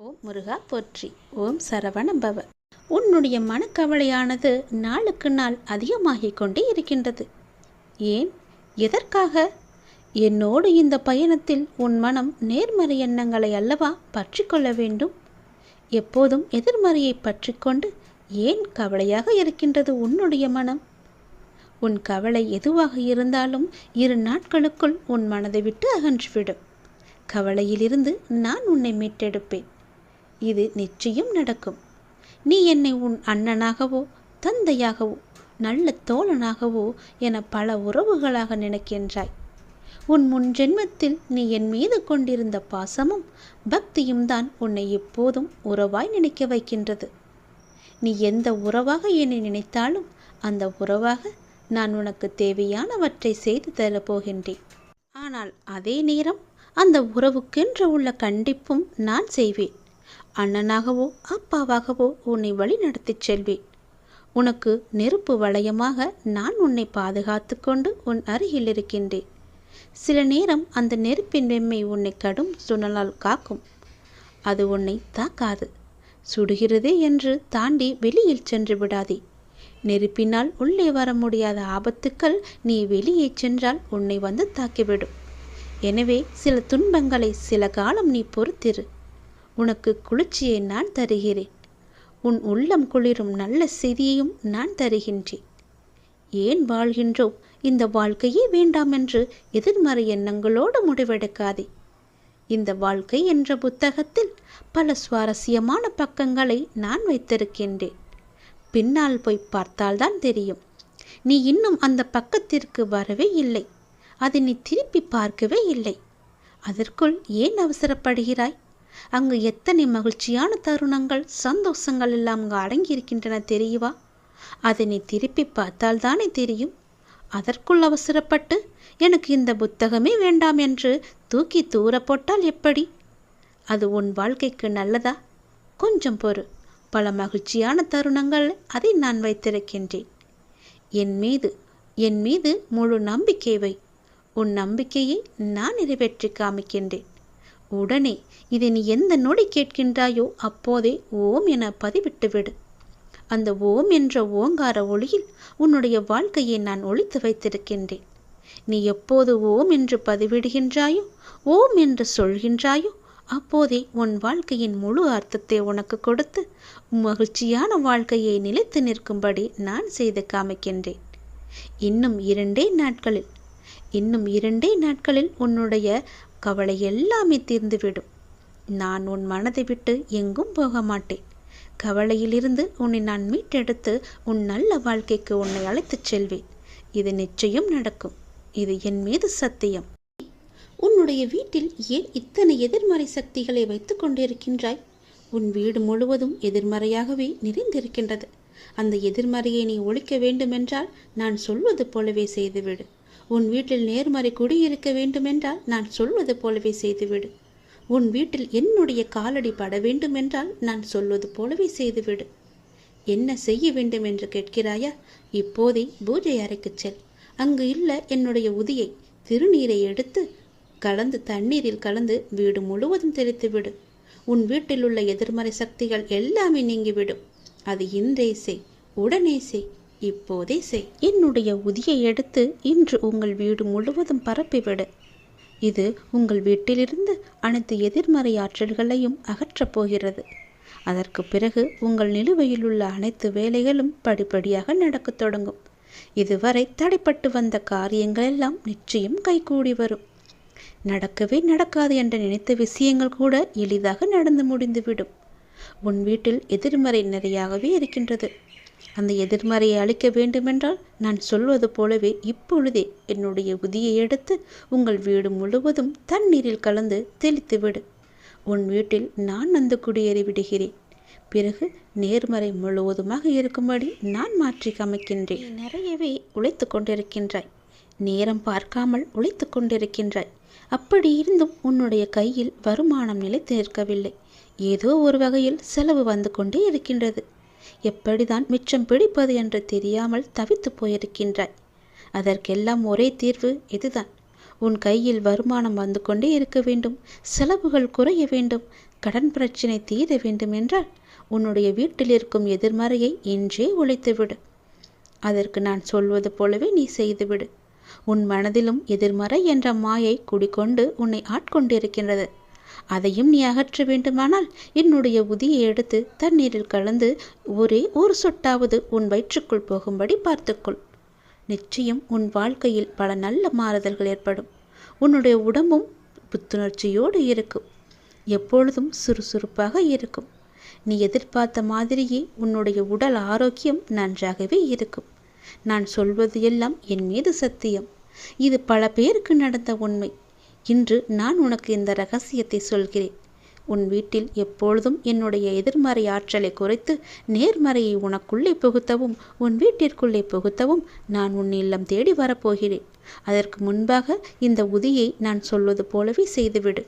ஓம் முருகா போற்றி. ஓம் சரவண பவ உன்னுடைய மனக்கவலையானது நாளுக்கு நாள் அதிகமாகிக் கொண்டே இருக்கின்றது. ஏன்? எதற்காக? என்னோடு இந்த பயணத்தில் உன் மனம் நேர்மறை எண்ணங்களை அல்லவா பற்றி கொள்ள வேண்டும்? எப்போதும் எதிர்மறையை பற்றிக்கொண்டு ஏன் கவலையாக இருக்கின்றது உன்னுடைய மனம்? உன் கவலை எதுவாக இருந்தாலும் இரு நாட்களுக்குள் உன் மனதை விட்டு அகன்றுவிடும். கவலையிலிருந்து நான் உன்னை மீட்டெடுப்பேன். இது நிச்சயம் நடக்கும். நீ என்னை உன் அண்ணனாகவோ தந்தையாகவோ நல்ல தோழனாகவோ என பல உறவுகளாக நினைக்கின்றாய். உன் முன் ஜென்மத்தில் நீ என் மீது கொண்டிருந்த பாசமும் பக்தியும் தான் உன்னை எப்போதும் உறவாய் நினைக்க வைக்கின்றது. நீ எந்த உறவாக என்னை நினைத்தாலும் அந்த உறவாக நான் உனக்கு தேவையானவற்றை செய்து தரப்போகின்றேன் ஆனால் அதே நேரம் அந்த உறவுக்கென்று உள்ள கண்டிப்பும் நான் செய்வேன். அண்ணனாகவோ அப்பாவாகவோ உன்னை வழி நடத்திச் செல்வேன். உனக்கு நெருப்பு வளையமாக நான் உன்னை பாதுகாத்து கொண்டு உன் அருகில் இருக்கின்றேன். சில நேரம் அந்த நெருப்பின் வெம்மை உன்னை கடும் சுழலால் காக்கும். அது உன்னை தாக்காது. சுடுகிறதே என்று தாண்டி வெளியில் சென்று விடாதே. நெருப்பினால் உள்ளே வர முடியாத ஆபத்துக்கள் நீ வெளியே சென்றால் உன்னை வந்து தாக்கிவிடும். எனவே சில துன்பங்களை சில காலம் நீ பொறுத்திரு. உனக்கு குளிர்ச்சியை நான் தருகிறேன். உன் உள்ளம் குளிரும் நல்ல செய்தியையும் நான் தருகின்றேன். ஏன் வாழ்கின்றோம் இந்த வாழ்க்கையே வேண்டாம் என்று எதிர்மறை எண்ணங்களோடு முடிவெடுக்காதே. இந்த வாழ்க்கை என்ற புத்தகத்தில் பல சுவாரஸ்யமான பக்கங்களை நான் வைத்திருக்கின்றேன். பின்னால் போய் பார்த்தால்தான் தெரியும். நீ இன்னும் அந்த பக்கத்திற்கு வரவே இல்லை. அதை நீ திருப்பி பார்க்கவே இல்லை. அதற்குள் ஏன் அவசரப்படுகிறாய்? அங்கு எத்தனை மகிழ்ச்சியான தருணங்கள் சந்தோஷங்கள் எல்லாம் அங்கு அடங்கியிருக்கின்றன தெரியவா அதை நீ திருப்பி பார்த்தால்தானே தெரியும். அதற்குள் அவசரப்பட்டு எனக்கு இந்த புத்தகமே வேண்டாம் என்று தூக்கி தூர போட்டால் எப்படி? அது உன் வாழ்க்கைக்கு நல்லதா? கொஞ்சம் பொறு. பல மகிழ்ச்சியான தருணங்கள் அதை நான் வைத்திருக்கின்றேன். என் மீது என் மீது முழு நம்பிக்கை வை. உன் நம்பிக்கையை நான் நிறைவேற்றி காமிக்கின்றேன். உடனே இதை நீ எந்த நொடி கேட்கின்றாயோ அப்போதே ஓம் என பதிவிட்டு விடு அந்த ஓம் என்ற ஓங்கார ஒளியில் உன்னுடைய வாழ்க்கையை நான் ஒழித்து வைத்திருக்கின்றேன். நீ எப்போது ஓம் என்று பதிவிடுகின்றாயோ ஓம் என்று சொல்கின்றாயோ அப்போதே உன் வாழ்க்கையின் முழு அர்த்தத்தை உனக்கு கொடுத்து மகிழ்ச்சியான வாழ்க்கையை நிலைத்து நிற்கும்படி நான் செய்து காமிக்கின்றேன். இன்னும் இரண்டே நாட்களில் இன்னும் இரண்டே நாட்களில் உன்னுடைய கவலை எல்லாமே தீர்ந்துவிடும். நான் உன் மனதை விட்டு எங்கும் போக மாட்டேன். கவலையிலிருந்து உன்னை நான் மீட்டெடுத்து உன் நல்ல வாழ்க்கைக்கு உன்னை அழைத்துச் செல்வேன். இது நிச்சயம் நடக்கும். இது என் மீது சத்தியம். உன்னுடைய வீட்டில் ஏன் இத்தனை எதிர்மறை சக்திகளை வைத்துக் கொண்டிருக்கின்றாய்? உன் வீடு முழுவதும் எதிர்மறையாகவே நிறைந்திருக்கின்றது. அந்த எதிர்மறையை நீ ஒழிக்க வேண்டுமென்றால் நான் சொல்வது போலவே செய்துவிடு. உன் வீட்டில் நேர்மறை குடியிருக்க வேண்டுமென்றால் நான் சொல்வது போலவே செய்துவிடு. உன் வீட்டில் என்னுடைய காலடி பட வேண்டுமென்றால் நான் சொல்வது போலவே செய்துவிடு. என்ன செய்ய வேண்டும் என்று கேட்கிறாயா? இப்போதே பூஜை அறைக்குச் செல். அங்கு இல்ல என்னுடைய உதியை. திருநீரை எடுத்து கலந்து தண்ணீரில் கலந்து வீடு முழுவதும் தெளித்து விடு உன் வீட்டில் உள்ள எதிர்மறை சக்திகள் எல்லாமே நீங்கிவிடும். அது இன்றே செய். உடனே செய். இப்போதே செய். என்னுடைய உதியை எடுத்து இன்று உங்கள் வீடு முழுவதும் பரப்பிவிடு. இது உங்கள் வீட்டிலிருந்து அனைத்து எதிர்மறை ஆற்றல்களையும் அகற்றப் போகிறது. அதற்கு பிறகு உங்கள் நிலுவையில் உள்ள அனைத்து வேலைகளும் படிப்படியாக நடக்கத் தொடங்கும். இதுவரை தடைப்பட்டு வந்த காரியங்கள் எல்லாம் நிச்சயம் கைகூடி வரும். நடக்கவே நடக்காது என்று நினைத்த விஷயங்கள் கூட எளிதாக நடந்து முடிந்துவிடும். உன் வீட்டில் எதிர்மறை நிறையாகவே இருக்கின்றது. அந்த எதிர்மறையை அழிக்க வேண்டுமென்றால் நான் சொல்வது போலவே இப்பொழுதே என்னுடைய உதியை எடுத்து உங்கள் வீடு முழுவதும் தண்ணீரில் கலந்து தெளித்துவிடு. உன் வீட்டில் நான் வந்து குடியேறி விடுகிறேன். பிறகு நேர்மறை முழுவதுமாக இருக்கும்படி நான் மாற்றி அமைக்கின்றேன். நிறையவே உழைத்து கொண்டிருக்கின்றாய். நேரம் பார்க்காமல் உழைத்து கொண்டிருக்கின்றாய். அப்படி இருந்தும் உன்னுடைய கையில் வருமானம் நிலைத்து நிற்கவில்லை ஏதோ ஒரு வகையில் செலவு வந்து கொண்டே இருக்கின்றது. எப்படிதான் மிச்சம் பிடிப்பது என்று தெரியாமல் தவித்து போயிருக்கின்றாய். அதற்கெல்லாம் ஒரே தீர்வு இதுதான் உன் கையில் வருமானம் வந்து கொண்டே இருக்க வேண்டும் செலவுகள் குறைய வேண்டும் கடன் பிரச்சனை தீர வேண்டுமென்றால் உன்னுடைய வீட்டில் இருக்கும் எதிர்மறையை இன்றே ஒழித்துவிடு. அதற்கு நான் சொல்வது போலவே நீ செய்துவிடு. உன் மனதிலும் எதிர்மறை என்ற மாயை குடிக்கொண்டு உன்னை ஆட்கொண்டிருக்கின்றது. அதையும் நீ அகற்ற வேண்டுமானால் என்னுடைய உதியை எடுத்து தண்ணீரில் கலந்து ஒரே ஒரு சொட்டாவது உன் வயிற்றுக்குள் போகும்படி பார்த்துக்கொள். நிச்சயம் உன் வாழ்க்கையில் பல நல்ல மாறுதல்கள் ஏற்படும். உன்னுடைய உடம்பும் புத்துணர்ச்சியோடு இருக்கும். எப்பொழுதும் சுறுசுறுப்பாக இருக்கும். நீ எதிர்பார்த்த மாதிரியே உன்னுடைய உடல் ஆரோக்கியம் நன்றாகவே இருக்கும். நான் சொல்வது எல்லாம் என் மீது சத்தியம். இது பல பேருக்கு நடந்த உண்மை. இன்று நான் உனக்கு இந்த ரகசியத்தை சொல்கிறேன். உன் வீட்டில் எப்பொழுதும் என்னுடைய எதிர்மறை ஆற்றலை குறைத்து நேர்மறையை உனக்குள்ளே புகுத்தவும் உன் வீட்டிற்குள்ளே புகுத்தவும் நான் உன் இல்லம் தேடி வரப்போகிறேன். அதற்கு முன்பாக இந்த உதியை நான் சொல்வது போலவே செய்துவிடு.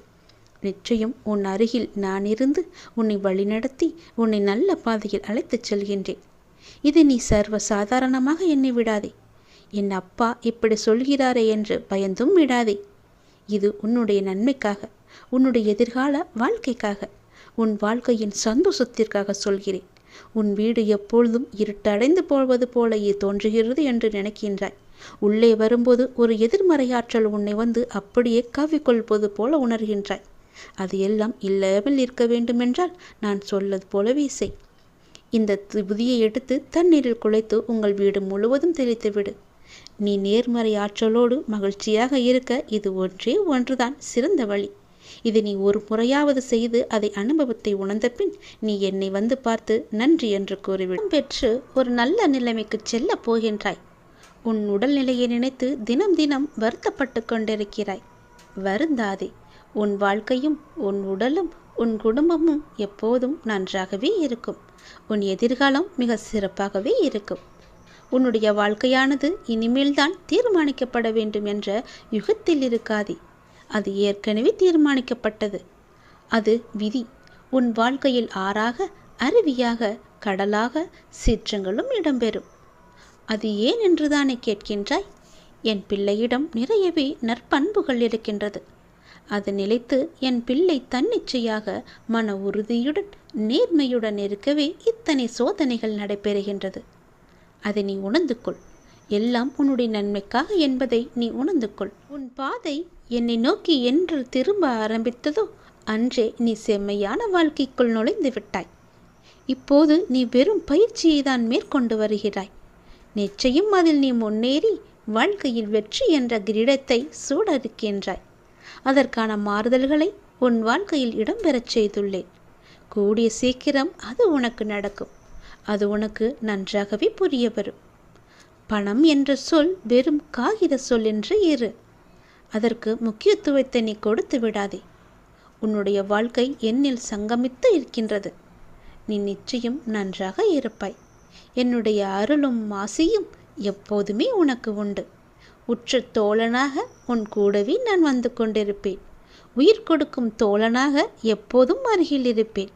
நிச்சயம் உன் அருகில் நான் இருந்து உன்னை வழிநடத்தி உன்னை நல்ல பாதையில் அழைத்துச் செல்கின்றேன். இது நீ சர்வ சாதாரணமாக எண்ணி விடாதே. என் அப்பா இப்படி சொல்கிறாரே என்று பயந்தும் விடாதே. இது உன்னுடைய நன்மைக்காக உன்னுடைய எதிர்கால வாழ்க்கைக்காக உன் வாழ்க்கையின் சந்தோஷத்திற்காக சொல்கிறேன். உன் வீடு எப்பொழுதும் இருட்டடைந்து போவது போலயே தோன்றுகிறது என்று நினைக்கின்றாய். உள்ளே வரும்போது ஒரு எதிர்மறையாற்றல் உன்னை வந்து அப்படியே காவிக்கொள்வது போல உணர்கின்றாய். அது எல்லாம் இல்லாமல் இருக்க வேண்டுமென்றால் நான் சொல்லது போலவே செய். இந்த புதியை எடுத்து தண்ணீரில் குழைத்து உங்கள் வீடு முழுவதும் தெளித்துவிடு. நீ நேர்மறை ஆற்றலோடு மகிழ்ச்சியாக இருக்க இது ஒன்றே ஒன்றுதான் சிறந்த வழி. இது நீ ஒரு முறையாவது செய்து அதை அனுபவத்தை உணர்ந்த பின் நீ என்னை வந்து பார்த்து நன்றி என்று கூறிவிடும் பெற்று ஒரு நல்ல நிலைமைக்கு செல்ல போகின்றாய். உன் உடல்நிலையை நினைத்து தினம் தினம் வருத்தப்பட்டு கொண்டிருக்கிறாய். வருந்தாதே உன் வாழ்க்கையும் உன் உடலும் உன் குடும்பமும் எப்போதும் நன்றாகவே இருக்கும். உன் எதிர்காலம் மிக சிறப்பாகவே இருக்கும். உன்னுடைய வாழ்க்கையானது இனிமேல்தான் தீர்மானிக்கப்பட வேண்டும் என்ற யுகத்தில் இருக்காதே. அது ஏற்கனவே தீர்மானிக்கப்பட்டது. அது விதி. உன் வாழ்க்கையில் ஆறாக அருவியாக கடலாக சீற்றங்களும் இடம்பெறும். அது ஏன் என்றுதானே கேட்கின்றாய்? என் பிள்ளையிடம் நிறையவே நற்பண்புகள் இருக்கின்றது. அது நிலைத்து என் பிள்ளை தன்னிச்சையாக மன உறுதியுடன் நேர்மையுடன் இருக்கவே இத்தனை சோதனைகள் நடைபெறுகின்றது. அதை நீ உணர்ந்து கொள் எல்லாம் உன்னுடைய நன்மைக்காக என்பதை நீ உணர்ந்து கொள் உன் பாதை என்னை நோக்கி என்று திரும்ப ஆரம்பித்ததோ அன்றே நீ செம்மையான வாழ்க்கைக்குள் நுழைந்து விட்டாய். இப்போது நீ வெறும் பயிற்சியை தான் மேற்கொண்டு வருகிறாய். நிச்சயம் அதில் நீ முன்னேறி வாழ்க்கையில் வெற்றி என்ற கிரீடத்தை சூடறுக்கின்றாய். அதற்கான மாறுதல்களை உன் வாழ்க்கையில் இடம்பெறச் செய்துள்ளேன். கூடிய சீக்கிரம் அது உனக்கு நடக்கும். அது உனக்கு நன்றாகவே புரிய வரும். பணம் என்ற சொல் வெறும் காகித சொல் என்று இரு. அதற்கு முக்கியத்துவத்தை நீ கொடுத்து விடாதே. உன்னுடைய வாழ்க்கை என்னில் சங்கமித்து இருக்கின்றது. நீ நிச்சயம் நன்றாக இருப்பாய். என்னுடைய அருளும் மாசியும் எப்போதுமே உனக்கு உண்டு. உற்ற தோழனாக உன் கூடவே நான் வந்து கொண்டிருப்பேன். உயிர் கொடுக்கும் தோழனாக எப்போதும் அருகில் இருப்பேன்.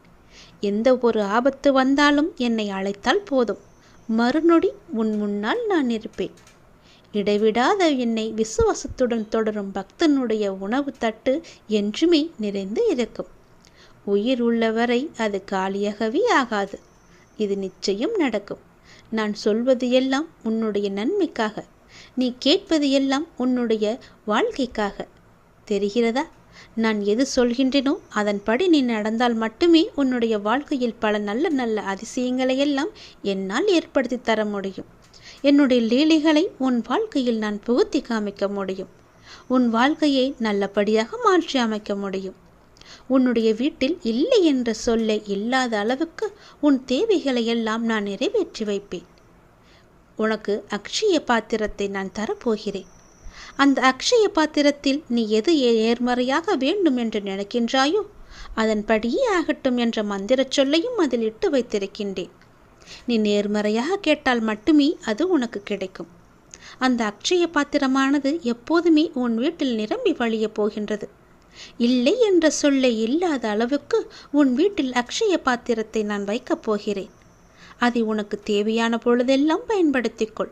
எந்த ஒரு ஆபத்து வந்தாலும் என்னை அழைத்தால் போதும். மறுநொடி உன் முன்னால் நான் இருப்பேன். இடைவிடாத என்னை விசுவாசத்துடன் தொடரும் பக்தனுடைய உணவு தட்டு என்றுமே நிறைந்து இருக்கும். உயிர் உள்ளவரை அது காலியாகவே ஆகாது. இது நிச்சயம் நடக்கும். நான் சொல்வது எல்லாம் உன்னுடைய நன்மைக்காக. நீ கேட்பது எல்லாம் உன்னுடைய வாழ்க்கைக்காக. தெரிகிறதா? நான் எது சொல்கின்றேனோ அதன்படி நீ நடந்தால் மட்டுமே உன்னுடைய வாழ்க்கையில் பல நல்ல நல்ல அதிசயங்களை எல்லாம் என்னால் ஏற்படுத்தி தர முடியும். என்னுடைய லீலைகளை உன் வாழ்க்கையில் நான் புகுத்தி காமிக்க முடியும். உன் வாழ்க்கையை நல்லபடியாக மாற்றி அமைக்க முடியும். உன்னுடைய வீட்டில் இல்லை என்ற சொல்லை இல்லாத அளவுக்கு உன் தேவைகளை எல்லாம் நான் நிறைவேற்றி வைப்பேன். உனக்கு அக்ஷய பாத்திரத்தை நான் தரப்போகிறேன். அந்த அக்ஷய பாத்திரத்தில் நீ எது நேர்மறையாக வேண்டும் என்று நினைக்கின்றாயோ அதன்படியே ஆகட்டும் என்ற மந்திரச் சொல்லையும் அதில் இட்டு வைத்திருக்கின்றேன். நீ நேர்மறையாக கேட்டால் மட்டுமே அது உனக்கு கிடைக்கும். அந்த அக்ஷய பாத்திரமானது எப்போதுமே உன் வீட்டில் நிரம்பி வழியப் போகின்றது. இல்லை என்ற சொல்லை இல்லாத அளவுக்கு உன் வீட்டில் அக்ஷய பாத்திரத்தை நான் வைக்கப் போகிறேன். அதை உனக்கு தேவையான பொழுதெல்லாம் பயன்படுத்திக்கொள்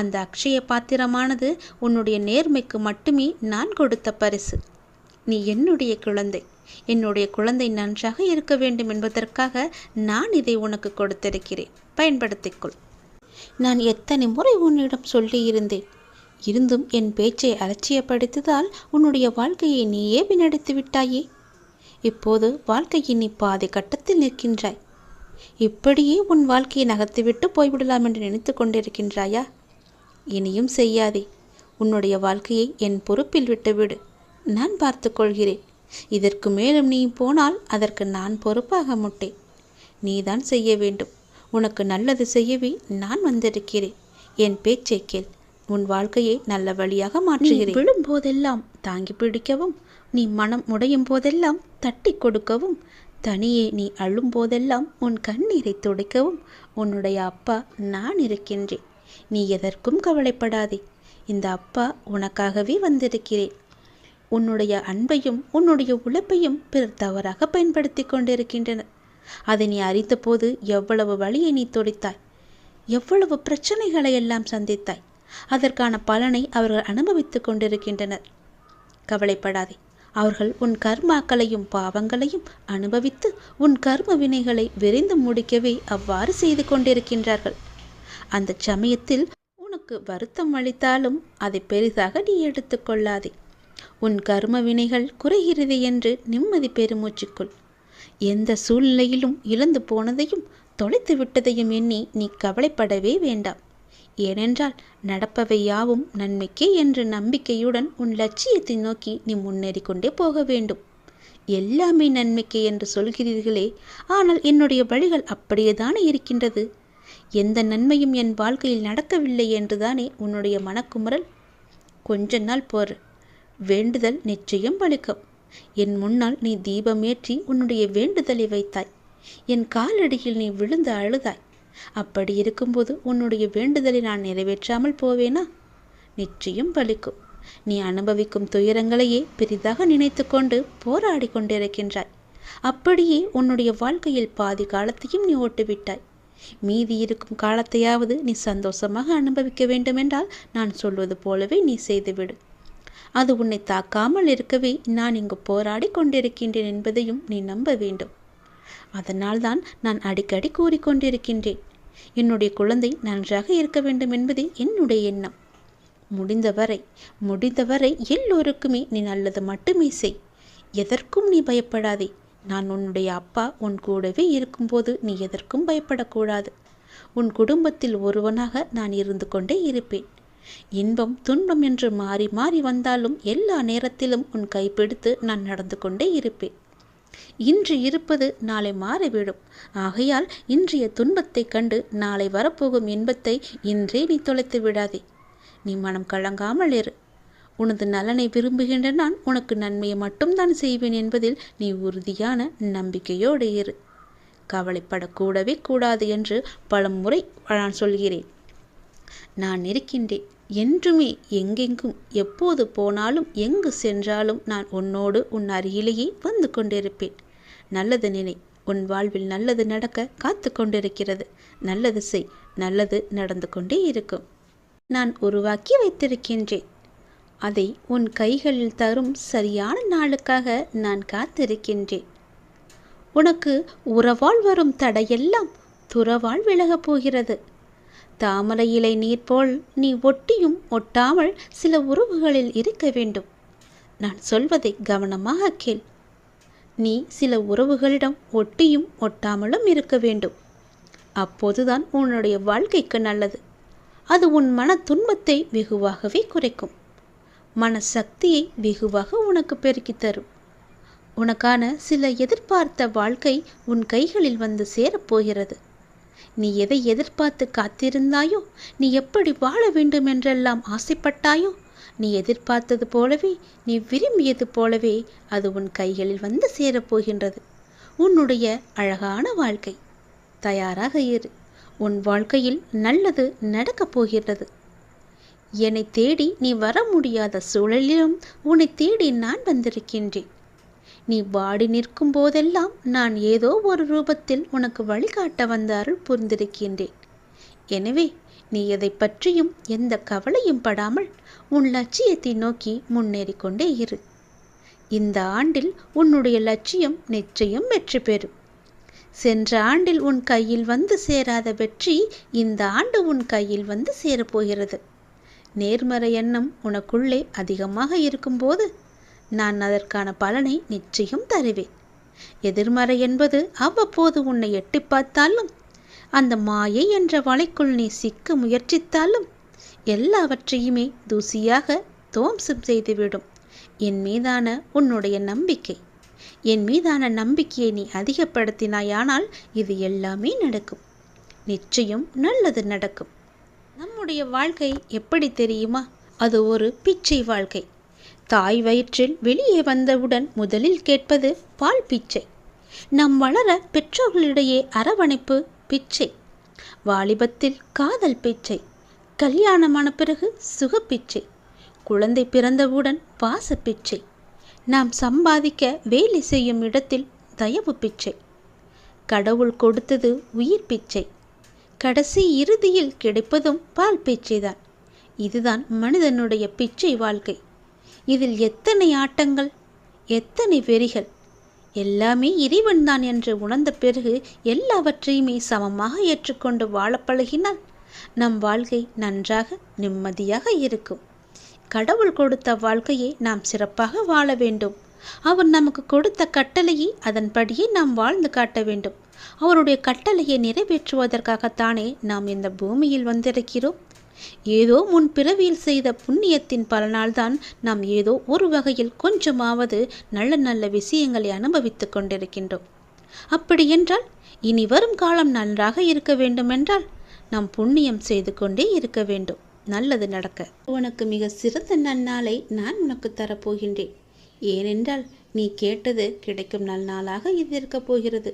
அந்த அக்ஷய பாத்திரமானது உன்னுடைய நேர்மைக்கு மட்டுமே நான் கொடுத்த பரிசு. நீ என்னுடைய குழந்தை. என்னுடைய குழந்தை நன்றாக இருக்க வேண்டும் என்பதற்காக நான் இதை உனக்கு கொடுத்திருக்கிறேன். பயன்படுத்திக்கொள். நான் எத்தனை முறை உன்னிடம் சொல்லியிருந்தேன். இருந்தும் என் பேச்சை அலட்சியப்படுத்ததால் உன்னுடைய வாழ்க்கையை நீயே வினடித்து விட்டாயே. இப்போது வாழ்க்கையின் நீ பாதி கட்டத்தில் நிற்கின்றாய். இப்படியே உன் வாழ்க்கையை நகர்த்திவிட்டு போய்விடலாம் என்று நினைத்து கொண்டிருக்கின்றாயா? இனியும் செய்யாதே. உன்னுடைய வாழ்க்கையை என் பொறுப்பில் விட்டுவிடு. நான் பார்த்து கொள்கிறேன் இதற்கு மேலும் நீ போனால் அதற்கு நான் பொறுப்பாக முட்டேன். நீதான் செய்ய வேண்டும். உனக்கு நல்லது செய்யவே நான் வந்திருக்கிறேன். என் பேச்சை கேள். உன் வாழ்க்கையை நல்ல வழியாக மாற்றுகிறேன். விழும் போதெல்லாம் தாங்கி பிடிக்கவும் நீ மனம் உடையும் போதெல்லாம் தட்டி கொடுக்கவும் தனியே நீ அழும் போதெல்லாம் உன் கண்ணீரை துடைக்கவும் உன்னுடைய அப்பா நான் இருக்கின்றேன். நீ எதற்கும் கவலைப்படாதே. இந்த அப்பா உனக்காகவே வந்திருக்கிறேன். உன்னுடைய அன்பையும் உன்னுடைய உழைப்பையும் பிறர் தவறாக பயன்படுத்தி கொண்டிருக்கின்றனர். அதை நீ அறிந்தபோது எவ்வளவு வழியை நீ துடைத்தாய். எவ்வளவு பிரச்சனைகளை எல்லாம் சந்தித்தாய். அதற்கான பலனை அவர்கள் அனுபவித்துக் கொண்டிருக்கின்றனர். கவலைப்படாதே. அவர்கள் உன் கர்மாக்களையும் பாவங்களையும் அனுபவித்து உன் கர்ம வினைகளை விரைந்து முடிக்கவே அவ்வாறு செய்து கொண்டிருக்கின்றார்கள். அந்த சமயத்தில் உனக்கு வருத்தம் அளித்தாலும் அதை பெரிதாக நீ எடுத்துக்கொள்ளாதே உன் கர்ம வினைகள் குறைகிறது என்று நிம்மதி பெருமூச்சுக்குள். எந்த சூழ்நிலையிலும் இழந்து போனதையும் தொலைத்து விட்டதையும் எண்ணி நீ கவலைப்படவே வேண்டாம். ஏனென்றால் நடப்பவை யாவும் நன்மைக்கே என்ற நம்பிக்கையுடன் உன் லட்சியத்தை நோக்கி நீ முன்னேறி கொண்டே போக வேண்டும். எல்லாமே நன்மைக்கே என்று சொல்கிறீர்களே ஆனால் என்னுடைய வழிகள் அப்படியேதானே இருக்கின்றது? எந்த நன்மையும் என் வாழ்க்கையில் நடக்கவில்லை என்றுதானே உன்னுடைய மனக்குமுறல்? கொஞ்ச நாள் போர். வேண்டுதல் நிச்சயம் பலிக்கும் என் முன்னால் நீ தீபமேற்றி உன்னுடைய வேண்டுதலை வைத்தாய். என் காலடியில் நீ விழுந்து அழுதாய். அப்படி இருக்கும்போது உன்னுடைய வேண்டுதலை நான் நிறைவேற்றாமல் போவேனா? நிச்சயம் பலிக்கும் நீ அனுபவிக்கும் துயரங்களையே பெரிதாக நினைத்து கொண்டு போராடி கொண்டிருக்கின்றாய். அப்படியே உன்னுடைய வாழ்க்கையில் பாதி காலத்தையும் நீ ஓட்டுவிட்டாய். மீதி இருக்கும் காலத்தையாவது நீ சந்தோஷமாக அனுபவிக்க வேண்டுமென்றால் நான் சொல்வது போலவே நீ செய்துவிடு. அது உன்னை தாக்காமல் இருக்கவே நான் இங்கு போராடி கொண்டிருக்கின்றேன் என்பதையும் நீ நம்ப வேண்டும். அதனால்தான் நான் அடிக்கடி கூறிக்கொண்டிருக்கின்றேன் என்னுடைய குழந்தை நன்றாக இருக்க வேண்டும் என்பதே என்னுடைய எண்ணம். முடிந்தவரை முடிந்தவரை எல்லோருக்குமே நீ நல்லது மட்டுமே செய். எதற்கும் நீ பயப்படாதே. நான் உன்னுடைய அப்பா உன் கூடவே இருக்கும்போது நீ எதற்கும் பயப்படக்கூடாது. உன் குடும்பத்தில் ஒருவனாக நான் இருந்து கொண்டே இருப்பேன். இன்பம் துன்பம் என்று மாறி மாறி வந்தாலும் எல்லா நேரத்திலும் உன் கைப்பிடித்து நான் நடந்து கொண்டே இருப்பேன். இன்று இருப்பது நாளை மாறிவிடும். ஆகையால் இன்றைய துன்பத்தைக் கண்டு நாளை வரப்போகும் இன்பத்தை இன்றே நீ தொலைத்து விடாதே. நீ மனம் கலங்காமல் இரு. உனது நலனை விரும்புகின்ற நான் உனக்கு நன்மையை மட்டும்தான் செய்வேன் என்பதில் நீ உறுதியான நம்பிக்கையோடு இரு. கவலைப்படக்கூடவே கூடாது என்று பல முறை நான் சொல்கிறேன். நான் இருக்கின்றேன். என்றுமே எங்கெங்கும் எப்போது போனாலும் எங்கு சென்றாலும் நான் உன்னோடு உன் அருகிலேயே வந்து கொண்டிருப்பேன். நல்லது நினை உன் வாழ்வில் நல்லது நடக்க காத்து கொண்டிருக்கிறது. நல்லது செய். நல்லது நடந்து கொண்டே இருக்கும். நான் உருவாக்கி வைத்திருக்கின்றேன். அதை உன் கைகளில் தரும் சரியான நாளுக்காக நான் காத்திருக்கின்றேன். உனக்கு உறவால் வரும் தடையெல்லாம் துறவால் விலகப் போகிறது. தாமரை இலை நீர் போல் நீ ஒட்டியும் ஒட்டாமல் சில உறவுகளில் இருக்க வேண்டும். நான் சொல்வதை கவனமாக கேள். நீ சில உறவுகளிடம் ஒட்டியும் ஒட்டாமலும் இருக்க வேண்டும். அப்போதுதான் உன்னுடைய வாழ்க்கைக்கு நல்லது. அது உன் மன துன்பத்தை வெகுவாகவே குறைக்கும். மன சக்தியை வெகுவாக உனக்கு பெருக்கித் தரும். உனக்கான சில எதிர்பார்த்த வாழ்க்கை உன் கைகளில் வந்து சேரப்போகிறது நீ எதை எதிர்பார்த்து காத்திருந்தாயோ நீ எப்படி வாழ வேண்டும் என்றெல்லாம் ஆசைப்பட்டாயோ நீ எதிர்பார்த்தது போலவே நீ விரும்பியது போலவே அது உன் கைகளில் வந்து சேரப்போகின்றது உன்னுடைய அழகான வாழ்க்கை. தயாராக இரு. உன் வாழ்க்கையில் நல்லது நடக்கப் போகின்றது. என்னை தேடி நீ வர முடியாத சூழலிலும் உன்னை தேடி நான் வந்திருக்கின்றேன். நீ வாடி நிற்கும் போதெல்லாம் நான் ஏதோ ஒரு ரூபத்தில் உனக்கு வழிகாட்ட வந்த அருள் புரிந்திருக்கின்றேன். எனவே நீ எதை பற்றியும் எந்த கவலையும் படாமல் உன் லட்சியத்தை நோக்கி முன்னேறி கொண்டே இரு. இந்த ஆண்டில் உன்னுடைய லட்சியம் நிச்சயம் வெற்றி பெறும். சென்ற ஆண்டில் உன் கையில் வந்து சேராத வெற்றி இந்த ஆண்டு உன் கையில் வந்து சேரப்போகிறது. நேர்மறை எண்ணம் உனக்குள்ளே அதிகமாக இருக்கும்போது நான் அதற்கான பலனை நிச்சயம் தருவேன். எதிர்மறை என்பது அவ்வப்போது உன்னை எட்டி பார்த்தாலும் அந்த மாயை என்ற வலைக்குள் நீ சிக்க முயற்சித்தாலும் எல்லாவற்றையுமே தூசியாக துவம்சம் செய்துவிடும். என் மீதான உன்னுடைய நம்பிக்கை. என் மீதான நம்பிக்கையை நீ அதிகப்படுத்தினாயானால் இது எல்லாமே நடக்கும். நிச்சயம் நல்லது நடக்கும். நம்முடைய வாழ்க்கை எப்படி தெரியுமா? அது ஒரு பிச்சை வாழ்க்கை. தாய் வயிற்றில் வெளியே வந்தவுடன் முதலில் கேட்பது பால் பிச்சை. நம் வளர பெற்றோர்களிடையே அரவணைப்பு பிச்சை. வாலிபத்தில் காதல் பிச்சை. கல்யாணமான பிறகு சுகப்பிச்சை. குழந்தை பிறந்தவுடன் பாச பிச்சை நாம் சம்பாதிக்க வேலை செய்யும் இடத்தில் தயவு பிச்சை. கடவுள் கொடுத்தது உயிர் பிச்சை. கடைசி இறுதியில் கிடைப்பதும் பால் பிச்சைதான். இதுதான் மனிதனுடைய பிச்சை வாழ்க்கை. இதில் எத்தனை ஆட்டங்கள் எத்தனை வெறிகள். எல்லாமே இறைவன் தான் என்று உணர்ந்த பிறகு எல்லாவற்றையுமே சமமாக ஏற்றுக்கொண்டு வாழ பழகினால் நம் வாழ்க்கை நன்றாக நிம்மதியாக இருக்கும். கடவுள் கொடுத்த வாழ்க்கையை நாம் சிறப்பாக வாழ வேண்டும். அவர் நமக்கு கொடுத்த கட்டளையை அதன்படியே நாம் வாழ்ந்து காட்ட வேண்டும். அவருடைய கட்டளையை நிறைவேற்றுவதற்காகத்தானே நாம் இந்த பூமியில் வந்திருக்கிறோம். ஏதோ முன் பிறவியில் செய்த புண்ணியத்தின் பலனால்தான் நாம் ஏதோ ஒரு வகையில் கொஞ்சமாவது நல்ல நல்ல விஷயங்களை அனுபவித்துக் கொண்டிருக்கின்றோம். அப்படியென்றால் இனி வரும் காலம் நன்றாக இருக்க வேண்டுமென்றால் நாம் புண்ணியம் செய்து கொண்டே இருக்க வேண்டும். நல்லது நடக்க. உனக்கு மிக சிறந்த நன்னாளை நான் உனக்கு தரப்போகின்றேன். ஏனென்றால் நீ கேட்டது கிடைக்கும் நன்னாளாக இது இருக்கப் போகிறது.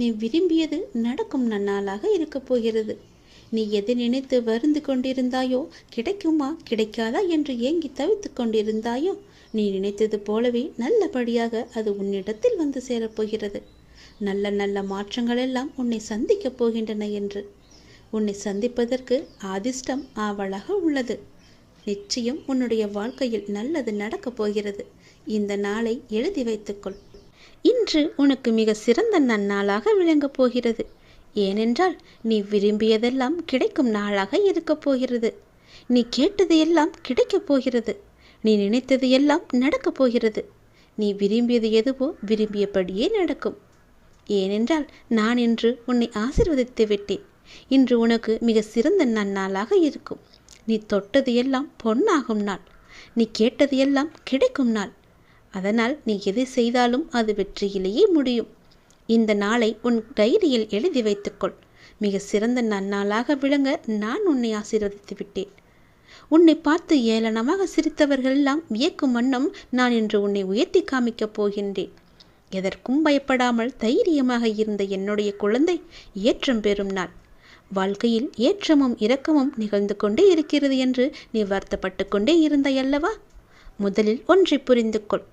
நீ விரும்பியது நடக்கும் நன்னாளாக இருக்கப் போகிறது. நீ எது நினைத்து வருந்து கொண்டிருந்தாயோ கிடைக்குமா கிடைக்காதா என்று ஏங்கி தவித்து கொண்டிருந்தாயோ நீ நினைத்தது போலவே நல்லபடியாக அது உன்னிடத்தில் வந்து சேரப்போகிறது நல்ல நல்ல மாற்றங்கள் எல்லாம் உன்னை சந்திக்கப் போகின்றன என்று. உன்னை சந்திப்பதற்கு ஆதிஷ்டம் ஆவலாக உள்ளது. நிச்சயம் உன்னுடைய வாழ்க்கையில் நல்லது நடக்கப் போகிறது. இந்த நாளை எழுதி வைத்துக்கொள் இன்று உனக்கு மிக சிறந்த நன்னாளாக விளங்கப் போகிறது. ஏனென்றால் நீ விரும்பியதெல்லாம் கிடைக்கும் நாளாக இருக்கப் போகிறது. நீ கேட்டது எல்லாம் கிடைக்கப் போகிறது. நீ நினைத்தது எல்லாம் நடக்கப் போகிறது. நீ விரும்பியது எதுவோ விரும்பியபடியே நடக்கும். ஏனென்றால் நான் இன்று உன்னை ஆசிர்வதித்து விட்டேன். இன்று உனக்கு மிக சிறந்த நன்னாளாக இருக்கும். நீ தொட்டது எல்லாம் பொன்னாகும் நாள். நீ கேட்டது எல்லாம் கிடைக்கும் நாள். அதனால் நீ எது செய்தாலும் அது வெற்றியிலேயே முடியும். இந்த நாளை உன் டைரியில் எழுதி வைத்துக்கொள். மிக சிறந்த நன்னாளாக விளங்க நான் உன்னை ஆசீர்வதித்து விட்டேன். உன்னை பார்த்து ஏளனமாக சிரித்தவர்கள் எல்லாம் வியக்கும் வண்ணம் நான் இன்று உன்னை உயர்த்தி காமிக்கப் போகின்றேன். எதற்கும் பயப்படாமல் தைரியமாக இருந்த என்னுடைய குழந்தை ஏற்றம் பெறும் நாள். வாழ்க்கையில் ஏற்றமும் இரக்கமும் நிகழ்ந்து கொண்டே இருக்கிறது என்று நீ வருத்தப்பட்டு கொண்டே இருந்தாயல்லவா? முதலில் ஒன்றை புரிந்து கொள்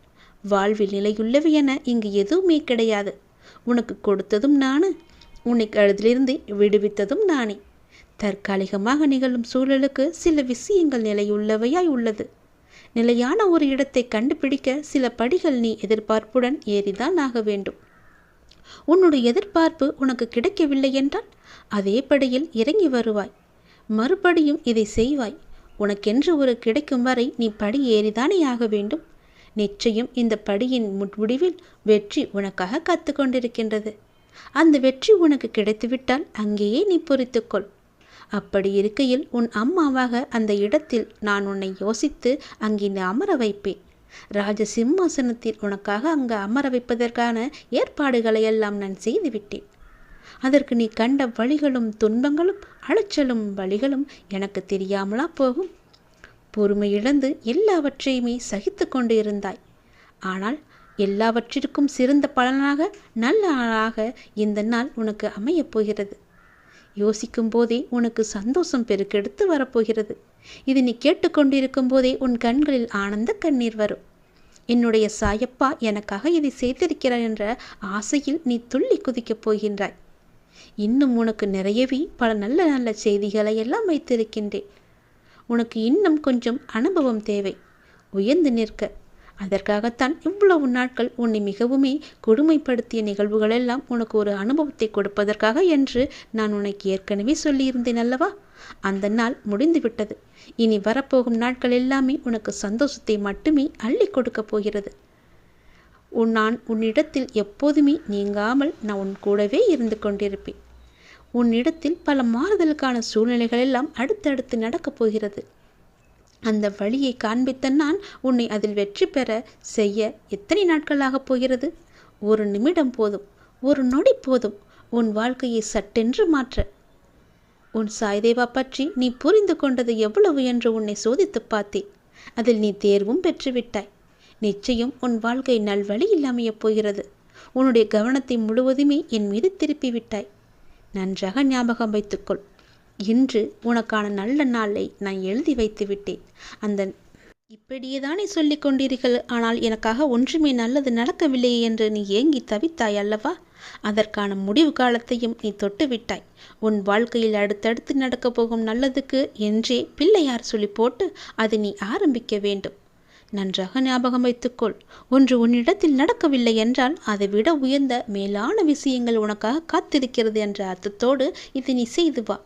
வாழ்வில் நிலையுள்ளவை என இங்கு எதுவுமே கிடையாது. உனக்கு கொடுத்ததும் நானு உன்னை கழுதிலிருந்து விடுவித்ததும் நானே. தற்காலிகமாக நிகழும் சூழலுக்கு சில விஷயங்கள் நிலையுள்ளவையாய் உள்ளது. நிலையான ஒரு இடத்தை கண்டுபிடிக்க சில படிகள் நீ எதிர்பார்ப்புடன் ஏறிதான் ஆக வேண்டும். உன்னுடைய எதிர்பார்ப்பு உனக்கு கிடைக்கவில்லை என்றால் அதே படியில் இறங்கி வருவாய். மறுபடியும் இதை செய்வாய். உனக்கென்று ஒரு கிடைக்கும் வரை நீ படி ஏறிதானே ஆக வேண்டும். நிச்சயம் இந்த படியின் முடிவில் வெற்றி உனக்காக காத்து கொண்டிருக்கின்றது அந்த வெற்றி உனக்கு கிடைத்துவிட்டால் அங்கேயே நீ பொறித்துக்கொள். அப்படி இருக்கையில் உன் அம்மாவாக அந்த இடத்தில் நான் உன்னை யோசித்து அங்கே அமர வைப்பேன். ராஜ சிம்மாசனத்தில் உனக்காக அங்கு அமர வைப்பதற்கான ஏற்பாடுகளை எல்லாம் நான் செய்துவிட்டேன் அதற்கு நீ கண்ட வழிகளும் துன்பங்களும் அலைச்சலும் வழிகளும் எனக்கு தெரியாமலா போகும். பொறுமை இழந்து எல்லாவற்றையுமே சகித்து கொண்டு இருந்தாய் ஆனால் எல்லாவற்றிற்கும் சிறந்த பலனாக நல்ல ஆளாக இந்த நாள் உனக்கு அமையப் போகிறது. யோசிக்கும் போதே உனக்கு சந்தோஷம் பெருக்கெடுத்து வரப்போகிறது. இது நீ கேட்டுக்கொண்டிருக்கும் போதே உன் கண்களில் ஆனந்த கண்ணீர் வரும். என்னுடைய சாயப்பா எனக்காக இதை செய்திருக்கிறார் என்ற ஆசையில் நீ துள்ளி குதிக்கப் போகின்றாய். இன்னும் உனக்கு நிறையவே பல நல்ல நல்ல செய்திகளை எல்லாம் வைத்திருக்கின்றேன். உனக்கு இன்னும் கொஞ்சம் அனுபவம் தேவை. உயர்ந்து நிற்க. அதற்காகத்தான் இவ்வளவு நாட்கள் உன்னை மிகவுமே கொடுமைப்படுத்திய நிகழ்வுகளெல்லாம் உனக்கு ஒரு அனுபவத்தை கொடுப்பதற்காக என்று நான் உனக்கு ஏற்கனவே சொல்லியிருந்தேன் அல்லவா? அந்த நாள் முடிந்துவிட்டது. இனி வரப்போகும் நாட்கள் எல்லாமே உனக்கு சந்தோஷத்தை மட்டுமே அள்ளி கொடுக்கப் போகிறது. உன் நான் உன்னிடத்தில் எப்போதுமே நீங்காமல் நான் உன் கூடவே இருந்து கொண்டிருப்பேன். உன்னிடத்தில் பல மாறுதலுக்கான சூழ்நிலைகள் எல்லாம் அடுத்தடுத்து நடக்கப் போகிறது. அந்த வழியை காண்பித்த நான் உன்னை அதில் வெற்றி பெற செய்ய எத்தனை நாட்களாகப் போகிறது? ஒரு நிமிடம் போதும் ஒரு நொடி போதும் உன் வாழ்க்கையை சட்டென்று மாற்ற. உன் சாய்தேவா பற்றி நீ புரிந்து கொண்டது எவ்வளவு என்று உன்னை சோதித்துப் பார்த்தேன். அதில் நீ தேர்வும் பெற்றுவிட்டாய். நிச்சயம் உன் வாழ்க்கை நல்வழியில் அமையப் போகிறது. உன்னுடைய கவனத்தை முழுவதுமே என் மீது திருப்பி விட்டாய் நன்றாக ஞாபகம் வைத்துக்கொள். இன்று உனக்கான நல்ல நாளை நான் எழுதி வைத்து விட்டேன். அந்த இப்படியே தானே சொல்லிக் கொண்டீர்கள். ஆனால் எனக்காக ஒன்றுமே நல்லது நடக்கவில்லையே என்று நீ ஏங்கி தவித்தாய் அல்லவா? அதற்கான முடிவு காலத்தையும் நீ தொட்டு விட்டாய். உன் வாழ்க்கையில் அடுத்தடுத்து நடக்கப் போகும் நல்லதுக்கு என்றே பிள்ளையார் சொல்லி போட்டு அதை நீ ஆரம்பிக்க வேண்டும். நன்றாக ஞாபகம் வைத்துக்கொள். ஒன்று உன்னிடத்தில் நடக்கவில்லை என்றால் அதை விட உயர்ந்த மேலான விஷயங்கள் உனக்காக காத்திருக்கிறது என்ற அர்த்தத்தோடு இதை நீ செய்து வா.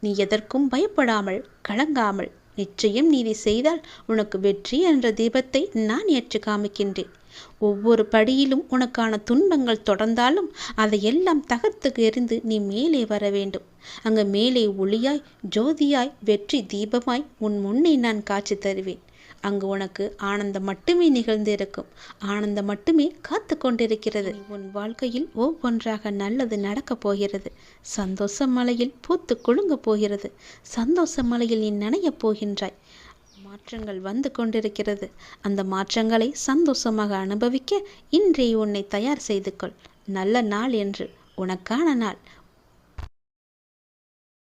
நீ எதற்கும் பயப்படாமல் கலங்காமல் நிச்சயம் நீ இதை செய்தால் உனக்கு வெற்றி என்ற தீபத்தை நான் ஏற்று காமிக்கின்றேன். ஒவ்வொரு படியிலும் உனக்கான துன்பங்கள் தொடர்ந்தாலும் அதையெல்லாம் தகர்த்து எறிந்து நீ மேலே வர வேண்டும். அங்கு மேலே ஒளியாய் ஜோதியாய் வெற்றி தீபமாய் உன் முன்னே நான் காட்சி தருவேன். அங்கு உனக்கு ஆனந்தம் மட்டுமே நிகழ்ந்திருக்கும். ஆனந்தம் மட்டுமே காத்து கொண்டிருக்கிறது உன் வாழ்க்கையில் ஒவ்வொன்றாக நல்லது நடக்கப் போகிறது. சந்தோஷ மலையில் பூத்து குலுங்கப் போகிறது. சந்தோஷ மலையில் நீ நனையப் போகின்றாய். மாற்றங்கள் வந்து கொண்டிருக்கிறது. அந்த மாற்றங்களை சந்தோஷமாக அனுபவிக்க இன்றே உன்னை தயார் செய்து கொள். நல்ல நாள் என்று உனக்கான நாள்.